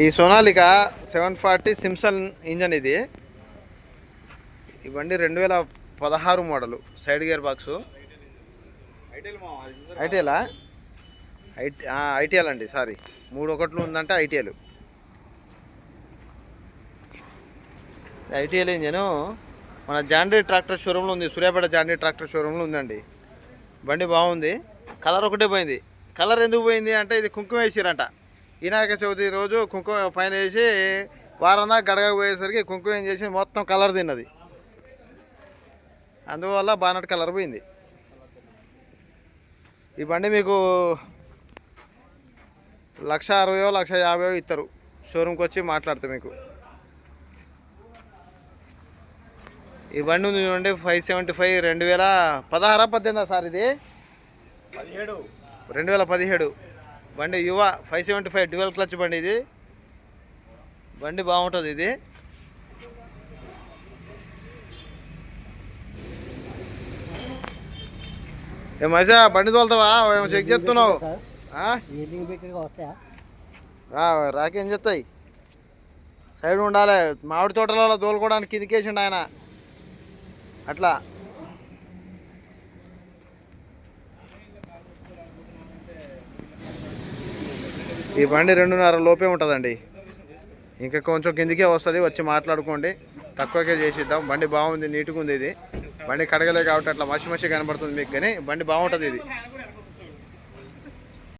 ఈ Sonalika seven forty Simpson engine ఇది. ఈ బండి రెండు వేల పదహారు model side gear box. ఐటీఎలా I T I T L? అండి సారీ. మూడు ఒకట్లు ఉందంటే ఐటీఎల్. ITL engine. మన జాండీ ట్రాక్టర్ షోరూంలో ఉంది సూర్యాపేట జాండీ ట్రాక్టర్ షోరూంలో ఉందండి. బండి బాగుంది. కలర్ ఒకటే పోయింది. కలర్ ఎందుకు పోయింది అంటే ఇది కుంకుమ వేసిరంట. వినాయక చవితి రోజు కుంకుమ పైన వేసి వారం దాకా గడగ పోయేసరికి కుంకుమ ఏం చేసి మొత్తం కలర్ తిన్నది. అందువల్ల బానట్ కలర్ పోయింది. ఈ బండి మీకు లక్ష అరవయో లక్ష యాభైయో ఇస్తారు షోరూమ్కి వచ్చి మాట్లాడతా మీకు. ఈ బండి ఉంది చూడండి ఫైవ్ సెవెంటీ ఫైవ్ రెండు వేల పదహారా పద్దెనిమిదా సార్ ఇది? పదిహేడు. రెండు వేల పదిహేడు. బండి Yuvo five seventy five dual clutch బండి ఇది. బండి బాగుంటుంది ఇది. ఏ మజా బండి తోలుతావా? ఏమో చెక్ చేస్తున్నావు. రాకేం చెప్తాయి సైడ్ ఉండాలి. మామిడి తోటలలో తోలుకోవడానికి ఇదికేసిండు ఆయన. అట్లా. ఈ బండి రెండున్నర లోపే ఉంటుందండి. ఇంకా కొంచెం కిందికే వస్తుంది వచ్చి మాట్లాడుకోండి. తక్కువకే చేసిద్దాం. బండి బాగుంది నీట్గా ఉంది ఇది. బండి కడగలే కాబట్టి అట్లా మసి మసి కనబడుతుంది మీకు కానీ బండి బాగుంటుంది ఇది.